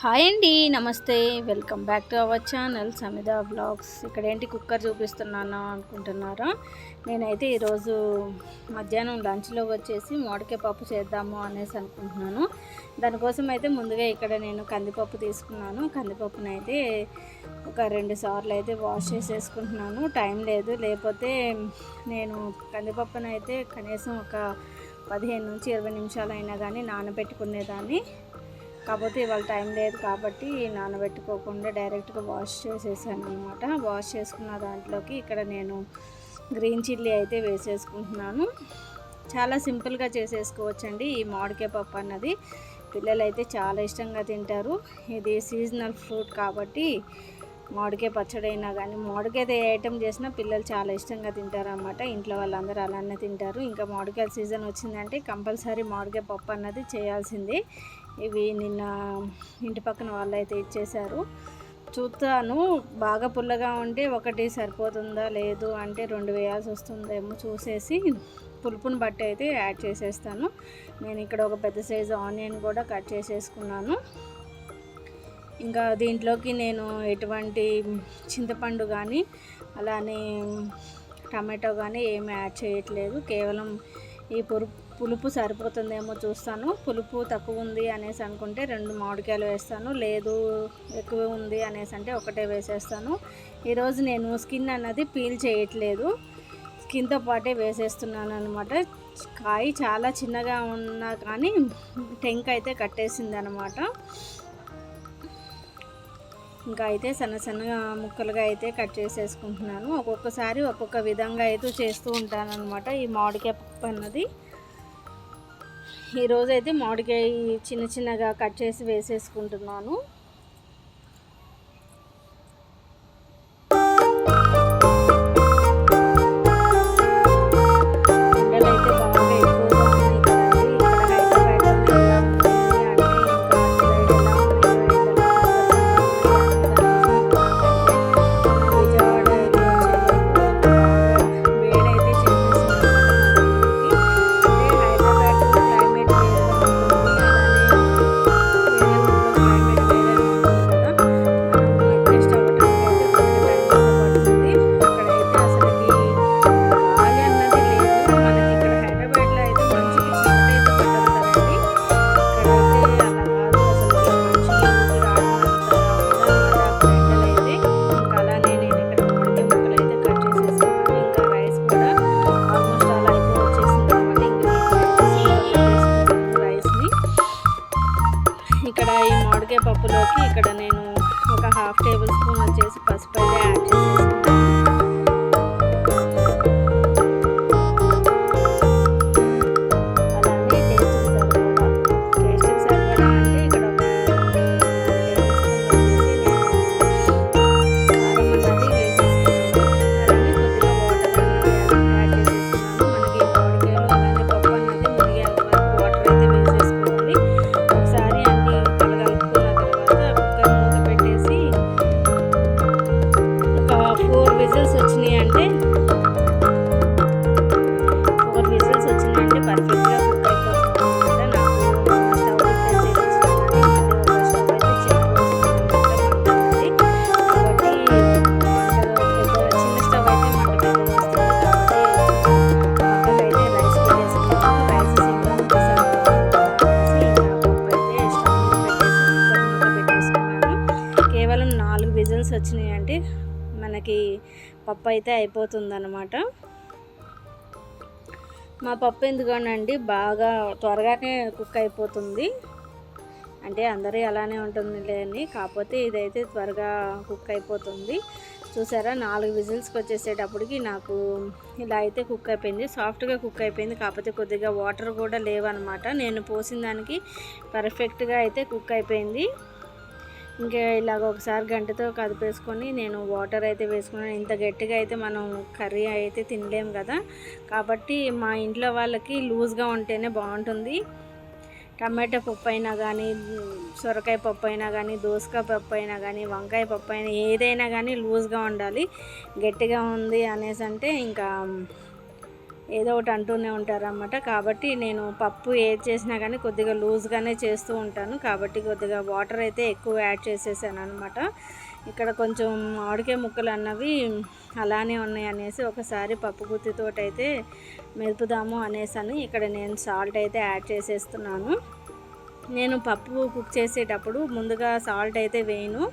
Hi అండి నమస్తే. Welcome back to our channel Samitha vlogs. ఇక్కడ ఏంటి కుక్కర్ చూపిస్తున్నాను అనుకుంటున్నారా? నేనైతే ఈరోజు మధ్యాహ్నం లంచ్లో వచ్చేసి మోడకాయ పప్పు చేద్దాము అనేసి అనుకుంటున్నాను. దానికోసం అయితే ముందుగా ఇక్కడ నేను కందిపప్పు తీసుకున్నాను. కందిపప్పును అయితే ఒక రెండు సార్లు అయితే వాష్ చేసేసుకుంటున్నాను. టైం లేదు. లేకపోతే నేను కందిపప్పును అయితే కనీసం ఒక పదిహేను నుంచి ఇరవై నిమిషాలు అయినా కానీ నానబెట్టుకునేదాన్ని. కాకపోతే ఇవాళ టైం లేదు కాబట్టి నానబెట్టుకోకుండా డైరెక్ట్గా వాష్ చేసేసాను అనమాట వాష్ చేసుకున్న దాంట్లోకి ఇక్కడ నేను గ్రీన్ చిల్లీ అయితే వేసేసుకుంటున్నాను. చాలా సింపుల్గా చేసేసుకోవచ్చండి ఈ మామిడికాయ పప్పు అన్నది. పిల్లలు అయితే చాలా ఇష్టంగా తింటారు. ఇది సీజనల్ ఫ్రూట్ కాబట్టి మామిడికాయ పచ్చడి అయినా కానీ మామిడికాయ ఏ ఐటెం చేసినా పిల్లలు చాలా ఇష్టంగా తింటారనమాట ఇంట్లో వాళ్ళందరూ అలానే తింటారు. ఇంకా మామిడికాయ సీజన్ వచ్చిందంటే కంపల్సరీ మామిడికాయ పప్పు అన్నది చేయాల్సిందే. ఇవి నిన్న ఇంటి పక్కన వాళ్ళు అయితే ఇచ్చేశారు. చూస్తాను బాగా పుల్లగా ఉంటే ఒకటి సరిపోతుందా లేదు అంటే రెండు వేయాల్సి వస్తుందేమో చూసేసి పులుపుని బట్టి అయితే యాడ్ చేసేస్తాను. నేను ఇక్కడ ఒక పెద్ద సైజు ఆనియన్ కూడా కట్ చేసేసుకున్నాను. ఇంకా దీంట్లోకి నేను ఎటువంటి చింతపండు కానీ అలానే టమాటో కానీ ఏమి యాడ్ చేయట్లేదు. కేవలం ఈ పులుపు పులుపు సరిపోతుందేమో చూస్తాను. పులుపు తక్కువ ఉంది అనేసి అనుకుంటే రెండు మామిడికాయలు వేస్తాను. లేదు ఎక్కువ ఉంది అనేసి అంటే ఒకటే వేసేస్తాను. ఈరోజు నేను స్కిన్ అన్నది పీల్ చేయట్లేదు. స్కిన్తో పాటే వేసేస్తున్నాను అనమాట కాయ చాలా చిన్నగా ఉన్నా కానీ టెంక్ అయితే కట్టేసింది అనమాట ఇంకా అయితే సన్న సన్నగా ముక్కలుగా అయితే కట్ చేసేసుకుంటున్నాను. ఒక్కొక్కసారి ఒక్కొక్క విధంగా అయితే చేస్తూ ఉంటాను అనమాట ఈ మామిడికాయ పప్పు అన్నది. ఈరోజు అయితే మామిడికాయ చిన్న చిన్నగా కట్ చేసి వేసేసుకుంటున్నాను. విజిల్స్ వచ్చినాయంటే మనకి పప్పు అయితే అయిపోతుందన్నమాట. మా పప్పు ఎందుకనండి బాగా త్వరగానే కుక్ అయిపోతుంది. అంటే అందరూ అలానే ఉంటుంది అని కాకపోతే ఇదైతే త్వరగా కుక్ అయిపోతుంది. చూసారా నాలుగు విజిల్స్కి వచ్చేసేటప్పటికి నాకు ఇలా అయితే కుక్ అయిపోయింది. సాఫ్ట్గా కుక్ అయిపోయింది కాకపోతే కొద్దిగా వాటర్ కూడా లేవన్నమాట. నేను పోసిన దానికి పర్ఫెక్ట్గా అయితే కుక్ అయిపోయింది. ఇంకా ఇలాగ ఒకసారి గంటతో కదిపేసుకొని నేను వాటర్ అయితే వేసుకున్నాను. ఇంత గట్టిగా అయితే మనం కర్రీ అయితే తినలేం కదా. కాబట్టి మా ఇంట్లో వాళ్ళకి లూజ్గా ఉంటేనే బాగుంటుంది. టమాటా పప్పు అయినా కానీ సొరకాయ పప్పు అయినా కానీ దోసకాయ పప్పు అయినా కానీ వంకాయ పప్పు అయినా ఏదైనా కానీ లూజ్గా ఉండాలి. గట్టిగా ఉంది అనేసి అంటే ఇంకా ఏదో ఒకటి అంటూనే ఉంటారన్నమాట. కాబట్టి నేను పప్పు ఏది చేసినా కానీ కొద్దిగా లూజ్గానే చేస్తూ ఉంటాను. కాబట్టి కొద్దిగా వాటర్ అయితే ఎక్కువ యాడ్ చేసేసాను అనమాట ఇక్కడ కొంచెం మామిడికాయ ముక్కలు అన్నవి అలానే ఉన్నాయి అనేసి ఒకసారి పప్పు గుత్తితోటి అయితే మెరుపుదాము అనేసాను ఇక్కడ నేను సాల్ట్ అయితే యాడ్ చేసేస్తున్నాను. నేను పప్పు కుక్ చేసేటప్పుడు ముందుగా సాల్ట్ అయితే వేయను.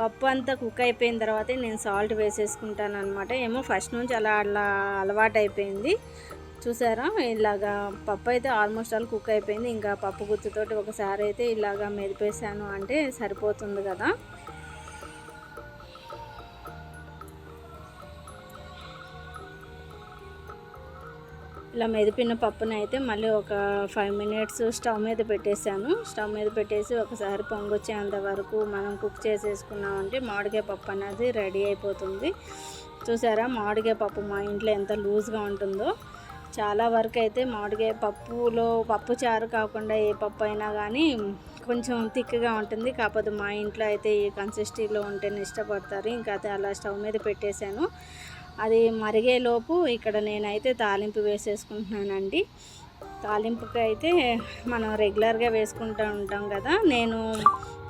పప్పు అంతా కుక్ అయిపోయిన తర్వాతే నేను సాల్ట్ వేసేసుకుంటాను అనమాట ఏమో ఫస్ట్ నుంచి అలా అలా అలవాటు అయిపోయింది చూసారా? ఇలాగా పప్పు అయితే ఆల్మోస్ట్ ఆల్ కుక్ అయిపోయింది. ఇంకా పప్పు గుత్తుతోటి ఒకసారి అయితే ఇలాగా మెదిపేసాను అంటే సరిపోతుంది కదా. ఇలా మెదిపిన పప్పుని అయితే మళ్ళీ ఒక ఫైవ్ మినిట్స్ స్టవ్ మీద పెట్టేశాను. స్టవ్ మీద పెట్టేసి ఒకసారి పొంగొచ్చేంత వరకు మనం కుక్ చేసేసుకున్నామంటే మామిడికాయ పప్పు అనేది రెడీ అయిపోతుంది. చూసారా? మామిడికాయ పప్పు మా ఇంట్లో ఎంత లూజ్గా ఉంటుందో. చాలా వరకు అయితే మామిడికాయ పప్పులో పప్పు చారు కాకుండా ఏ పప్పు అయినా కానీ కొంచెం థిక్గా ఉంటుంది. కాకపోతే మా ఇంట్లో అయితే ఈ కన్సిస్టీలో ఉంటేనే ఇష్టపడతారు. ఇంకా అయితే అలా స్టవ్ మీద పెట్టేశాను. అది మరిగేలోపు ఇక్కడ నేనైతే తాలింపు వేసేసుకుంటున్నానండి. తాలింపుకి అయితే మనం రెగ్యులర్గా వేసుకుంటూ ఉంటాం కదా. నేను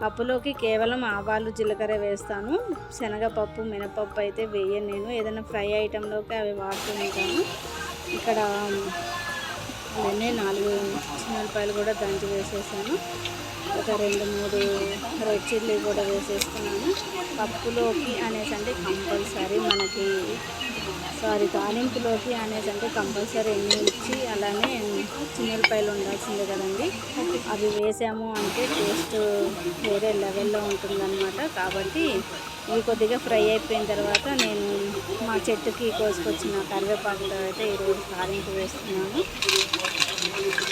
పప్పులోకి కేవలం ఆవాలు జీలకర్ర వేస్తాను. శనగపప్పు మినపప్పు అయితే వేయను నేను. ఏదైనా ఫ్రై ఐటెంలోకి అవి వాడుతూ ఉంటాను. ఇక్కడ అలానే నాలుగు మిరపాయలు కూడా దంచి వేసేసాను. ఒక రెండు మూడు రెడ్ చిల్లీ కూడా వేసేస్తున్నాను పప్పులోకి అనేసి అంటే కంపల్సరీ మనకి సారీ తాలింపులోకి అనేసి అంటే కంపల్సరీ ఇచ్చి అలానే చిన్నపాయలు ఉండాల్సిందే కదండి. అవి వేసాము అంటే టేస్ట్ వేరే లెవెల్లో ఉంటుందన్నమాట. కాబట్టి ఇవి కొద్దిగా ఫ్రై అయిపోయిన తర్వాత నేను మా చెట్టుకి కోసుకొచ్చిన కరివేపాకులో అయితే ఈరోజు తాలింపు వేస్తున్నాను.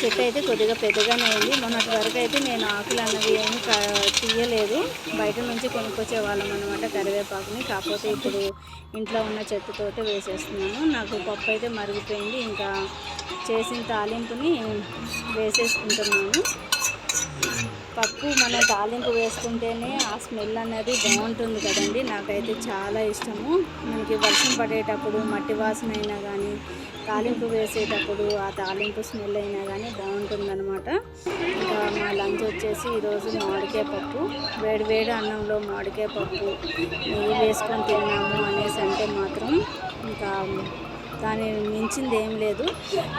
చెట్టు అయితే కొద్దిగా పెద్దగానే అయింది మొన్నటి వరకు అయితే నేను ఆకులు అన్నవి ఏమి తీయలేదు. బయట నుంచి కొనుక్కొచ్చే వాళ్ళం అనమాట కరివేపాకుని. కాకపోతే ఇప్పుడు ఇంట్లో ఉన్న చెట్టుతోటి వేసేస్తున్నాను. నాకు పప్పు అయితే మరిగిపోయింది. ఇంకా చేసిన తాలింపుని వేసేసుకుంటున్నాను. పప్పు మనం తాలింపు వేసుకుంటేనే ఆ స్మెల్ అనేది బాగుంటుంది కదండి. నాకైతే చాలా ఇష్టము. మనకి వర్షం పడేటప్పుడు మట్టి వాసన అయినా కానీ తాలింపు వేసేటప్పుడు ఆ తాలింపు స్మెల్ అయినా కానీ బాగుంటుందన్నమాట. ఇంకా మా లంచ్ వచ్చేసి ఈరోజు మామిడికాయ పప్పు. వేడి వేడి అన్నంలో మామిడికాయ పప్పు. నెయ్యి వేసుకొని తిన్నాము అనేసి అంటే మాత్రం ఇంకా దాని మించింది ఏం లేదు.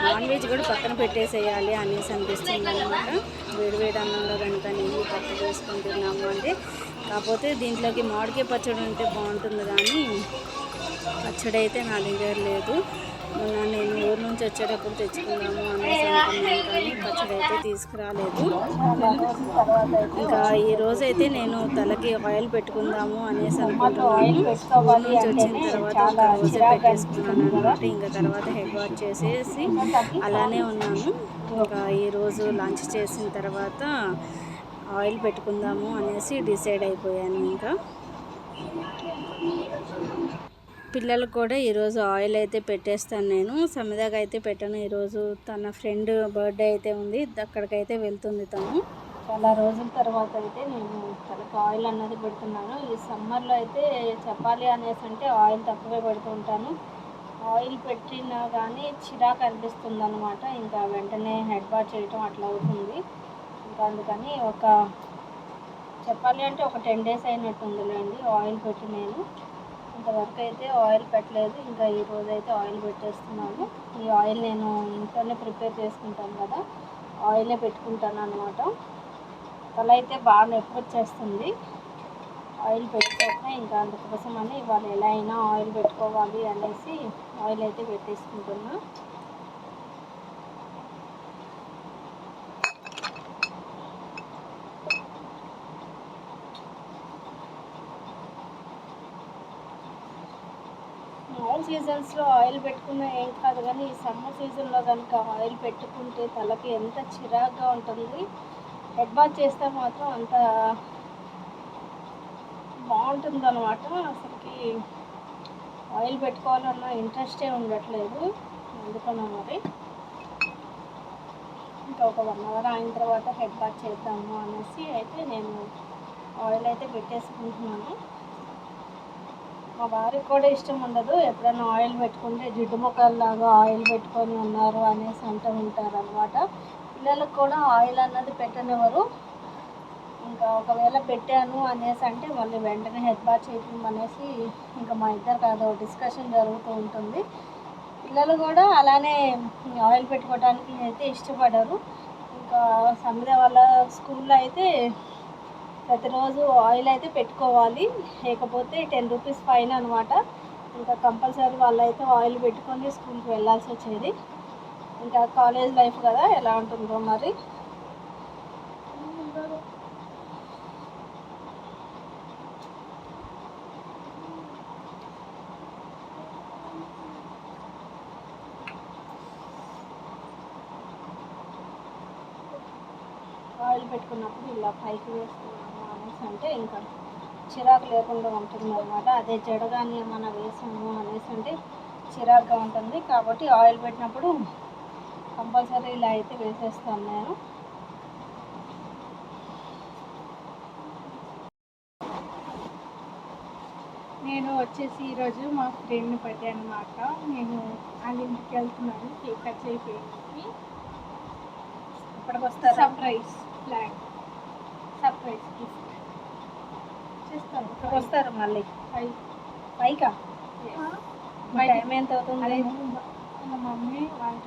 నాన్ వెజ్ కూడా పక్కన పెట్టేసేయాలి అనేసి అనిపిస్తుంది అనమాట వేడివేడి అన్నంలో కనుక నెయ్యి పప్పు వేసుకొని తిన్నాము అంటే కాకపోతే దీంట్లోకి మామిడికాయ పచ్చడి ఉంటే బాగుంటుంది కానీ పచ్చడి అయితే నా దగ్గర లేదు. నేను ఊరు నుంచి వచ్చేటప్పుడు తెచ్చుకుందాము అనేసి అనుకున్నాను కానీ పచ్చడి అయితే తీసుకురాలేదు. ఇంకా ఈ రోజు అయితే నేను తలకి ఆయిల్ పెట్టుకుందాము అనేసి అనుకుంటున్నాను. ఊరు నుంచి వచ్చిన తర్వాత ఒక రోజే పెట్టేసుకున్నాను అనమాట ఇంకా తర్వాత హెడ్ వాష్ చేసేసి అలానే ఉన్నాను. ఇంకా ఈరోజు లంచ్ చేసిన తర్వాత ఆయిల్ పెట్టుకుందాము అనేసి డిసైడ్ అయిపోయాను ఇంకా. పిల్లలకు కూడా ఈరోజు ఆయిల్ అయితే పెట్టేస్తాను నేను. సమిదాగా అయితే పెట్టాను. ఈరోజు తన ఫ్రెండ్ బర్త్డే అయితే ఉంది. అక్కడికైతే వెళ్తుంది తను. చాలా రోజుల తర్వాత అయితే నేను తనకు ఆయిల్ అన్నది పెడుతున్నాను. ఈ సమ్మర్లో అయితే చెప్పాలి అనేసి అంటే ఆయిల్ తక్కువే పెడుతూ ఉంటాను. ఆయిల్ పెట్టినా కానీ చిరాకు అనిపిస్తుంది అనమాట ఇంకా వెంటనే హెడ్ బాత్ చేయటం అట్లా అవుతుంది. ఇంకా అందుకని ఒక చెప్పాలి అంటే ఒక టెన్ డేస్ అయినట్టుందిలేండి ఆయిల్ పెట్టి నేను. ఇంతవరకు అయితే ఆయిల్ పెట్టలేదు. ఇంకా ఈ రోజు అయితే ఆయిల్ పెట్టేస్తున్నాను. ఈ ఆయిల్ నేను ఇంట్లోనే ప్రిపేర్ చేసుకుంటాను కదా ఆయిలే పెట్టుకుంటాను అనమాట తల అయితే బాగా నొప్పి వచ్చేస్తుంది. ఆయిల్ పెట్టుకోక ఇంకా అందుకోసం అని ఇవాళ ఎలా అయినా ఆయిల్ పెట్టుకోవాలి అనేసి ఆయిల్ అయితే పెట్టేసుకుంటున్నాను ఆల్ సీజన్స్లో ఆయిల్ పెట్టుకున్న ఏం కాదు కానీ ఈ సమ్మర్ సీజన్లో కనుక ఆయిల్ పెట్టుకుంటే తలకి ఎంత చిరాగ్గా ఉంటుంది హెడ్ బాత్ చేస్తే మాత్రం అంత బాగుంటుంది అనమాట అసలుకి ఆయిల్ పెట్టుకోవాలన్న ఇంట్రెస్టే ఉండట్లేదు అందుకన్నా మరి ఇంకా ఒక వన్ అవర్ అయిన తర్వాత హెడ్ బాత్ చేద్దాము అనేసి అయితే నేను ఆయిల్ అయితే పెట్టేసుకుంటున్నాను. మా వారికి కూడా ఇష్టం ఉండదు. ఎప్పుడైనా ఆయిల్ పెట్టుకుంటే జిడ్డు ముఖాల్లాగా ఆయిల్ పెట్టుకొని ఉన్నారు అనేసి అంటూ ఉంటారనమాట పిల్లలకు కూడా ఆయిల్ అన్నది పెట్టనివ్వరు. ఇంకా ఒకవేళ పెట్టాను అనేసి అంటే మళ్ళీ వెంటనే హెడ్ బాత్ అనేసి ఇంకా మా ఇద్దరికి అదో డిస్కషన్ జరుగుతూ ఉంటుంది. పిల్లలు కూడా అలానే ఆయిల్ పెట్టుకోవడానికి అయితే ఇష్టపడరు. ఇంకా సమిత వాళ్ళ స్కూల్లో అయితే ప్రతిరోజు ఆయిల్ అయితే పెట్టుకోవాలి. లేకపోతే టెన్ రూపీస్ ఫైన్ అనమాట ఇంకా కంపల్సరీ వాళ్ళైతే ఆయిల్ పెట్టుకొని స్కూల్కి వెళ్ళాల్సి వచ్చేది. ఇంకా కాలేజ్ లైఫ్ కదా ఎలా ఉంటుందో మరి. ఆయిల్ పెట్టుకున్నప్పుడు ఇలా పైకి వేసి అంటే ఇంకా చిరాకు లేకుండా ఉంటుంది అనమాట అదే జడగాని ఏమైనా వేసాము అనేసి అంటే చిరాకుగా ఉంటుంది. కాబట్టి ఆయిల్ పెట్టినప్పుడు కంపల్సరీ ఇలా అయితే వేసేస్తాను నేను. నేను వచ్చేసి ఈరోజు మా ఫ్రెండ్ బర్త్డే అనమాట నేను వాళ్ళ ఇంటికి వెళ్తున్నాను. కేక్ కట్ చేయడానికి ఇప్పటికి వస్తారా సర్ప్రైజ్ ప్లాన్. సర్ప్రైజ్ గిఫ్ట్ వస్తారు మళ్ళీ. పైకా? టైం ఎంత అవుతుంది? మా మమ్మీ వంట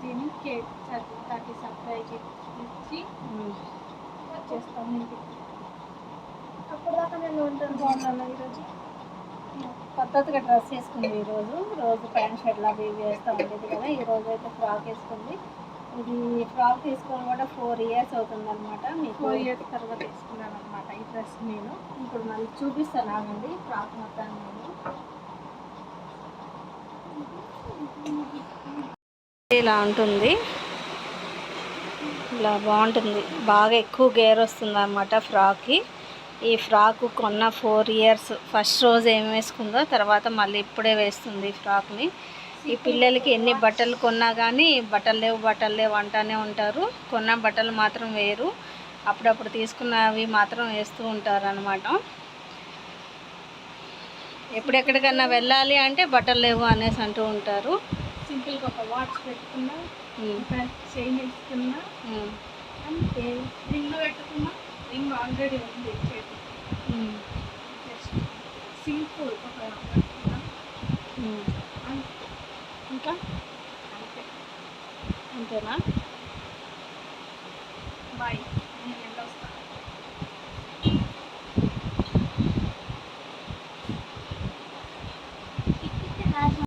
తిని కేక్ థర్టీ సర్ప్రైజ్ ఇచ్చి ఉమ్. వచ్చేస్తాను ఇంటికి. అప్పుడు దాకా నేను వంటలు బాగున్నాను ఈరోజు. పద్ధతిగా డ్రెస్ వేసుకుంది ఈరోజు. రోజు ప్యాంట్ షర్ట్ లాగా ఇవి వేస్తూ ఉండేది కదా. ఈ రోజు అయితే ఫ్రాక్ వేసుకుంది. ఇది ఫ్రాక్ తీసుకొని కూడా ఫోర్ ఇయర్స్ అవుతుంది అనమాట మీకు ఫోర్ ఇయర్స్ తర్వాత వేసుకున్నాను అనమాట ఈ డ్రెస్ నేను. ఇప్పుడు మళ్ళీ చూపిస్తాను ఆగండి. ఫ్రాక్ మొత్తాన్ని నేను. ఇలా ఉంటుంది. ఇలా బాగుంటుంది. బాగా ఎక్కువ గేర్ వస్తుంది అనమాట ఫ్రాక్కి. ఈ ఫ్రాక్ కొన్న ఫోర్ ఇయర్స్ ఫస్ట్ రోజు ఏం వేసుకుందో తర్వాత మళ్ళీ ఇప్పుడే వేస్తుంది ఈ ఫ్రాక్ని. ఈ పిల్లలకి ఎన్ని బట్టలు కొన్నా కానీ బట్టలు లేవు బట్టలు లేవు అంటానే ఉంటారు. కొన్న బట్టలు మాత్రం వేరు అప్పుడప్పుడు తీసుకున్నవి మాత్రం వేస్తూ ఉంటారు అనమాట ఎప్పుడెక్కడికన్నా వెళ్ళాలి అంటే బట్టలు లేవు అనేసి అంటూ ఉంటారు. సింపుల్గా ఒక వాచ్ పెట్టుకున్నా చైన్ వేసుకున్నా రింగ్ పెట్టుకున్నా రింగ్ ఆల్రెడీ ఉంది సింపుల్ ఒక ఇంకా? అంతేనా?